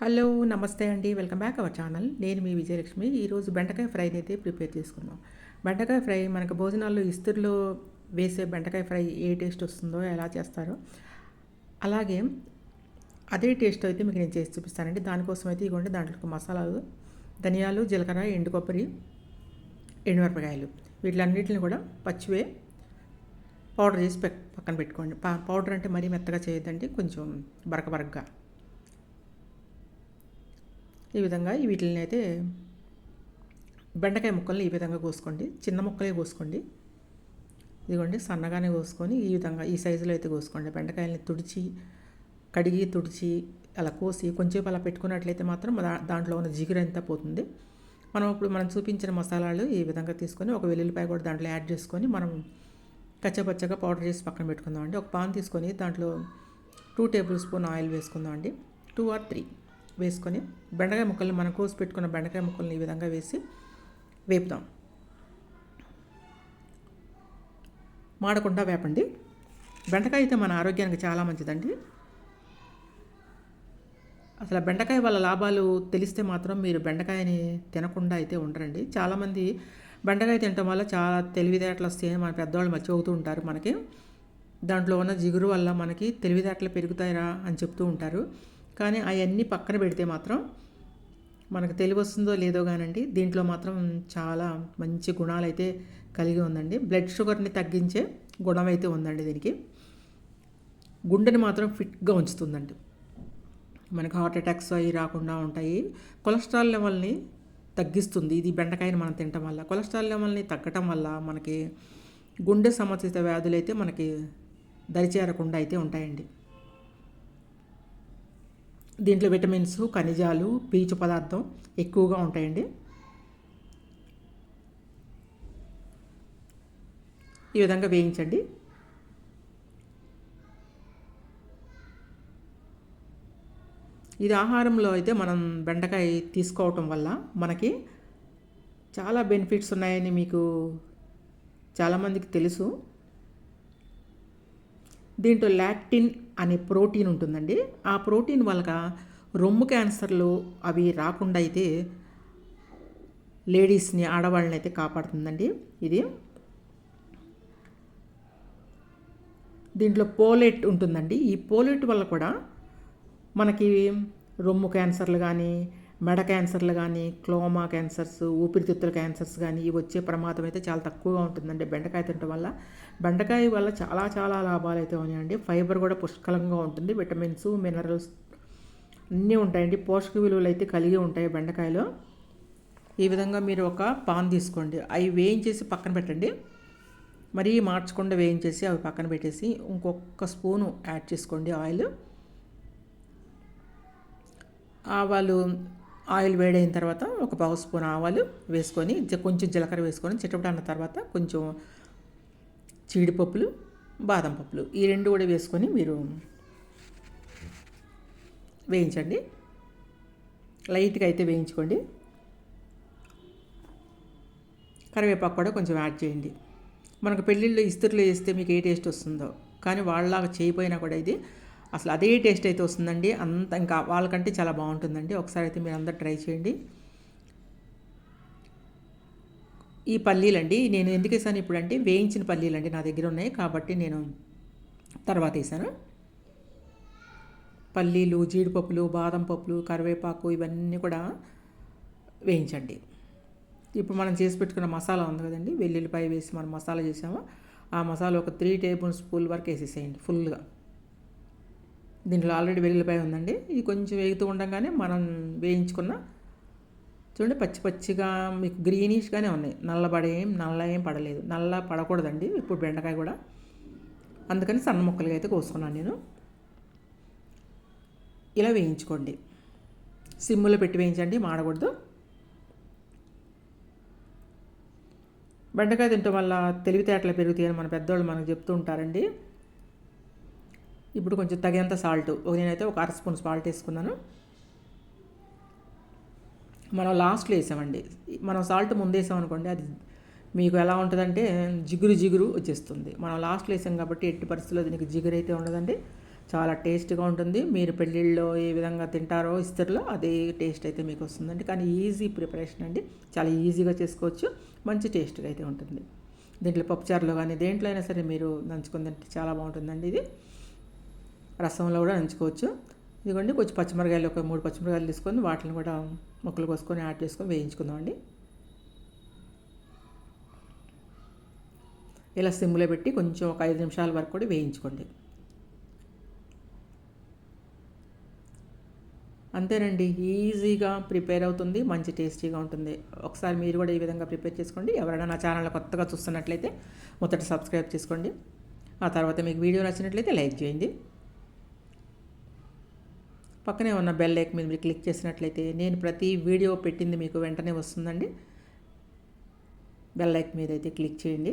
Hello నమస్తే అండి. Welcome back our channel. నేను మీ విజయలక్ష్మి. ఈరోజు బెండకాయ ఫ్రైని అయితే ప్రిపేర్ చేసుకున్నాం బెండకాయ ఫ్రై మనకు భోజనాల్లో ఇస్తుర్లో వేసే బెండకాయ ఫ్రై ఏ టేస్ట్ వస్తుందో ఎలా చేస్తారో అలాగే అదే టేస్ట్ అయితే మీకు నేను చేసి చూపిస్తానండి. దానికోసం అయితే ఇవ్వండి దాంట్లో మసాలాలు ధనియాలు జీలకర్ర ఎండు కొబ్బరి ఎండుమిరపకాయలు వీటిలన్నిటిని కూడా పచ్చివే పౌడర్ చేసి పక్కన పెట్టుకోండి. పౌడర్ అంటే మరీ మెత్తగా చేయొద్దండి కొంచెం బరక బరకగా ఈ విధంగా వీటిని అయితే బెండకాయ ముక్కల్ని ఈ విధంగా కోసుకోండి. చిన్న ముక్కలే కోసుకోండి. ఇదిగోండి సన్నగానే కోసుకొని ఈ విధంగా ఈ సైజులో అయితే కోసుకోండి. బెండకాయలని తుడిచి కడిగి తుడిచి అలా కోసి కొంచెం అలా పెట్టుకున్నట్లయితే మాత్రం దాంట్లో ఉన్న జిగురు ఎంత పోతుంది. మనం ఇప్పుడు మనం చూపించిన మసాలాలు ఈ విధంగా తీసుకొని ఒక వెల్లుల్లిపాయ కూడా దాంట్లో యాడ్ చేసుకొని మనం కచ్చపచ్చగా పౌడర్ చేసి పక్కన పెట్టుకుందాం అండి ఒక పాన్ తీసుకొని దాంట్లో టూ టేబుల్ స్పూన్ ఆయిల్ వేసుకుందామండి. Two or three. వేసుకొని బెండకాయ ముక్కల్ని మనం కోసి పెట్టుకున్న బెండకాయ ముక్కల్ని ఈ విధంగా వేసి వేపుదాం మాడకుండా వేపండి. బెండకాయ అయితే మన ఆరోగ్యానికి చాలా మంచిదండి. అసలు బెండకాయ వల్ల లాభాలు తెలిస్తే మాత్రం మీరు బెండకాయని తినకుండా అయితే ఉండరండి. చాలామంది బెండకాయ తినటం వల్ల చాలా తెలివితేటలు వస్తాయని మన పెద్దవాళ్ళు మర్చి అవుతూ ఉంటారు మనకి. దాంట్లో ఉన్న జిగురు వల్ల మనకి తెలివితేటలు పెరుగుతాయిరా అని చెప్తూ ఉంటారు. కానీ అవన్నీ పక్కన పెడితే మాత్రం మనకు తెలివి వస్తుందో లేదో కానండి దీంట్లో మాత్రం చాలా మంచి గుణాలు అయితే కలిగి ఉందండి. బ్లడ్ షుగర్ని తగ్గించే గుణం అయితే ఉందండి దీనికి. గుండెని మాత్రం ఫిట్గా ఉంచుతుందండి. మనకు హార్ట్ అటాక్స్ అవి రాకుండా ఉంటాయి. కొలెస్ట్రాల్ లెవెల్ని తగ్గిస్తుంది. ఇది బెండకాయని మనం తినటం వల్ల. కొలెస్ట్రాల్ లెవెల్ని తగ్గటం వల్ల మనకి గుండె సంబంధిత వ్యాధులు అయితే మనకి దరిచేరకుండా అయితే ఉంటాయండి. దీంట్లో విటమిన్స్ ఖనిజాలు పీచు పదార్థం ఎక్కువగా ఉంటాయండి. ఈ విధంగా వేయించండి. ఇది ఆహారంలో అయితే మనం బెండకాయ తీసుకోవటం వల్ల మనకి చాలా బెనిఫిట్స్ ఉన్నాయని మీకు చాలామందికి తెలుసు. దీంట్లో లాక్టిన్ అనే ప్రోటీన్ ఉంటుందండి. ఆ ప్రోటీన్ వల్ల రొమ్ము క్యాన్సర్లు అవి రాకుండా అయితే లేడీస్ని ఆడవాళ్ళని అయితే కాపాడుతుందండి ఇది. దీంట్లో పోలెట్ ఉంటుందండి. ఈ పోలెట్ వల్ల కూడా మనకి రొమ్ము క్యాన్సర్లు కానీ మెడ క్యాన్సర్లు కానీ క్లోమా క్యాన్సర్స్ ఊపిరితిత్తుల క్యాన్సర్స్ కానీ ఇవి వచ్చే ప్రమాదం అయితే చాలా తక్కువగా ఉంటుందండి బెండకాయ తినడం వల్ల. బెండకాయ వల్ల చాలా చాలా లాభాలు అయితే ఉన్నాయండి. ఫైబర్ కూడా పుష్కలంగా ఉంటుంది. విటమిన్స్ మినరల్స్ అన్నీ ఉంటాయండి. పోషక విలువలు అయితే కలిగి ఉంటాయి బెండకాయలో. ఈ విధంగా మీరు ఒక పాన్ తీసుకోండి. అవి వేయించేసి పక్కన పెట్టండి. మరీ మార్చకుండా వేయించేసి అవి పక్కన పెట్టేసి ఇంకొక స్పూను యాడ్ చేసుకోండి ఆయిల్. ఆవాలు ఆయిల్ వేడైన తర్వాత ఒక పావు స్పూన్ ఆవాలు వేసుకొని కొంచెం జీలకర్ర వేసుకొని చిట్టపట అన్న తర్వాత కొంచెం జీడిపప్పులు బాదం పప్పులు ఈ రెండు కూడా వేసుకొని మీరు వేయించండి. లైట్గా అయితే వేయించుకోండి. కరివేపాకు కూడా కొంచెం యాడ్ చేయండి. మనకు పెళ్ళిళ్ళు ఇస్తురులో వేస్తే మీకు ఏ టేస్ట్ వస్తుందో కానీ వాళ్ళలాగా చేయపోయినా కూడా ఇది అసలు అదే టేస్ట్ అయితే వస్తుందండి. అంత ఇంకా వాళ్ళకంటే చాలా బాగుంటుందండి. ఒకసారి అయితే మీరు అందరు ట్రై చేయండి. ఈ పల్లీలండి నేను ఎందుకు వేసాను ఇప్పుడంటే వేయించిన పల్లీలండి నా దగ్గర ఉన్నాయి. కాబట్టి నేను తర్వాత వేసాను. పల్లీలు జీడిపప్పులు బాదం పప్పులు కరివేపాకు ఇవన్నీ కూడా వేయించండి. ఇప్పుడు మనం చేసి పెట్టుకున్న మసాలా ఉంది కదండి వెల్లుల్లిపాయ వేసి మనం మసాలా చేసాము. ఆ మసాలా ఒక త్రీ టేబుల్ స్పూన్ వరకు వేసేసేయండి ఫుల్గా. దీంట్లో ఆల్రెడీ వెల్లుల్లిపాయ ఉందండి. ఇది కొంచెం వేగుతూ ఉండగానే మనం వేయించుకున్న చూడండి పచ్చి పచ్చిగా మీకు గ్రీనిష్గానే ఉన్నాయి. నల్లబడి ఏం నల్ల ఏం పడలేదు. నల్ల పడకూడదండి ఇప్పుడు బెండకాయ కూడా. అందుకని సన్న ముక్కలుగా అయితే కోసుకున్నాను నేను. ఇలా వేయించుకోండి. సిమ్ములో పెట్టి వేయించండి మాడకూడదు. బెండకాయ తినటం వల్ల తెలివితేటలు పెరుగుతాయని మన పెద్దవాళ్ళు మనకు చెప్తూ ఉంటారండి. ఇప్పుడు కొంచెం తగినంత సాల్ట్. నేనైతే ఒక అర స్పూన్ సాల్ట్ వేసుకున్నాను. మనం లాస్ట్లో వేసామండి. మనం సాల్ట్ ముందు వేసామనుకోండి అది మీకు ఎలా ఉంటుందంటే జిగురు జిగురు వచ్చేస్తుంది. మనం లాస్ట్లో వేసాం కాబట్టి ఎట్టి పరిస్థితుల్లో దీనికి జిగురు అయితే ఉండదండి. చాలా టేస్ట్గా ఉంటుంది. మీరు పెళ్ళిళ్ళలో ఏ విధంగా తింటారో ఇస్తరులో అదే టేస్ట్ అయితే మీకు వస్తుందండి. కానీ ఈజీ ప్రిపరేషన్ అండి. చాలా ఈజీగా చేసుకోవచ్చు. మంచి టేస్ట్గా అయితే ఉంటుంది. దీంట్లో పప్పుచారులో కానీ దేంట్లో అయినా సరే మీరు నంచుకుందంటే చాలా బాగుంటుందండి ఇది. రసంలో కూడా నంచుకోవచ్చు. ఇదిగోండి కొంచెం పచ్చిమిరకాయలు ఒక మూడు పచ్చిమిరకాయలు తీసుకొని వాటిని కూడా ముక్కలు కోసుకొని యాడ్ చేసుకొని వేయించుకుందామండి ఇలా సిమ్లో పెట్టి కొంచెం ఒక ఐదు నిమిషాల వరకు కూడా వేయించుకోండి. అంతేనండి ఈజీగా ప్రిపేర్ అవుతుంది మంచి టేస్టీగా ఉంటుంది. ఒకసారి మీరు కూడా ఈ విధంగా ప్రిపేర్ చేసుకోండి. ఎవరైనా నా ఛానల్ కొత్తగా చూస్తున్నట్లయితే మొదట సబ్స్క్రైబ్ చేసుకోండి. ఆ తర్వాత మీకు వీడియో నచ్చినట్లయితే లైక్ చేయండి. పక్కనే ఉన్న బెల్ ఐక్ మీద మీరు క్లిక్ చేసినట్లయితే నేను ప్రతి వీడియో పెట్టింది మీకు వెంటనే వస్తుందండి. బెల్ ఐక్ మీద అయితే క్లిక్ చేయండి.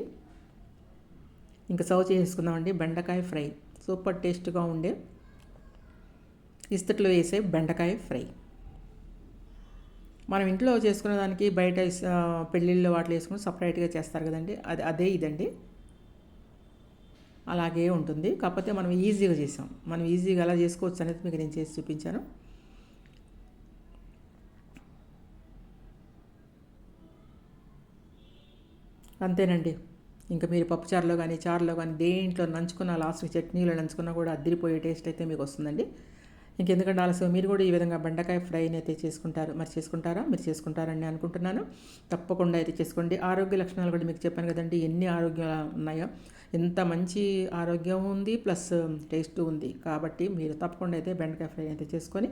ఇంకా సర్వ్ చేసుకుందామండి. బెండకాయ ఫ్రై. సూపర్ టేస్ట్గా ఉండే ఇస్తట్లో వేసే బెండకాయ ఫ్రై. మనం ఇంట్లో చేసుకునే దానికి బయట పెళ్ళిళ్ళు వాటిలో వేసుకుని సపరేట్గా చేస్తారు కదండి. అది అదే ఇదండి. అలాగే ఉంటుంది. కాకపోతే మనం ఈజీగా చేసాం. మనం ఈజీగా ఎలా చేసుకోవచ్చు అనేది మీకు నేను చేసి చూపించాను. అంతేనండి. ఇంకా మీరు పప్పుచారులో కానీ చారులో కానీ దేంట్లో నంచుకున్న లాస్ట్ చట్నీలో నంచుకున్నా కూడా అద్దరిపోయే టేస్ట్ అయితే మీకు వస్తుందండి. ఇంకెందుకంటే ఆలస్యం? మీరు కూడా ఈ విధంగా బెండకాయ ఫ్రైని అయితే చేసుకుంటారు. మరి చేసుకుంటారా? మీరు చేసుకుంటారని అనుకుంటున్నాను. తప్పకుండా అయితే చేసుకోండి. ఆరోగ్య లక్షణాలు కూడా మీకు చెప్పాను కదండి. ఎన్ని ఆరోగ్యాలు ఉన్నాయో. ఎంత మంచి ఆరోగ్యం ఉంది ప్లస్ టేస్ట్ ఉంది. కాబట్టి మీరు తప్పకుండా అయితే బెండకాయ ఫ్రై అయితే చేసుకొని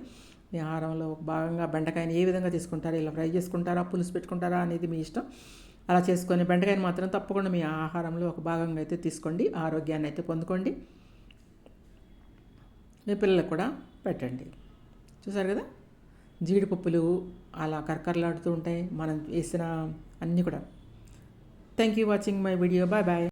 మీ ఆహారంలో భాగంగా బెండకాయని ఏ విధంగా తీసుకుంటారా ఇలా ఫ్రై చేసుకుంటారా? పులుసు పెట్టుకుంటారా? అనేది మీ ఇష్టం. అలా చేసుకొని బెండకాయని మాత్రం తప్పకుండా మీ ఆహారంలో ఒక భాగంగా అయితే తీసుకోండి. ఆరోగ్యాన్ని అయితే పొందుకోండి. మీ పిల్లలకు కూడా పెట్టండి. చూసారు కదా? జీడిపప్పులు అలా కరకరలాడుతూ ఉంటాయి. మనం వేసిన అన్నీ కూడా. Thank you watching my video bye bye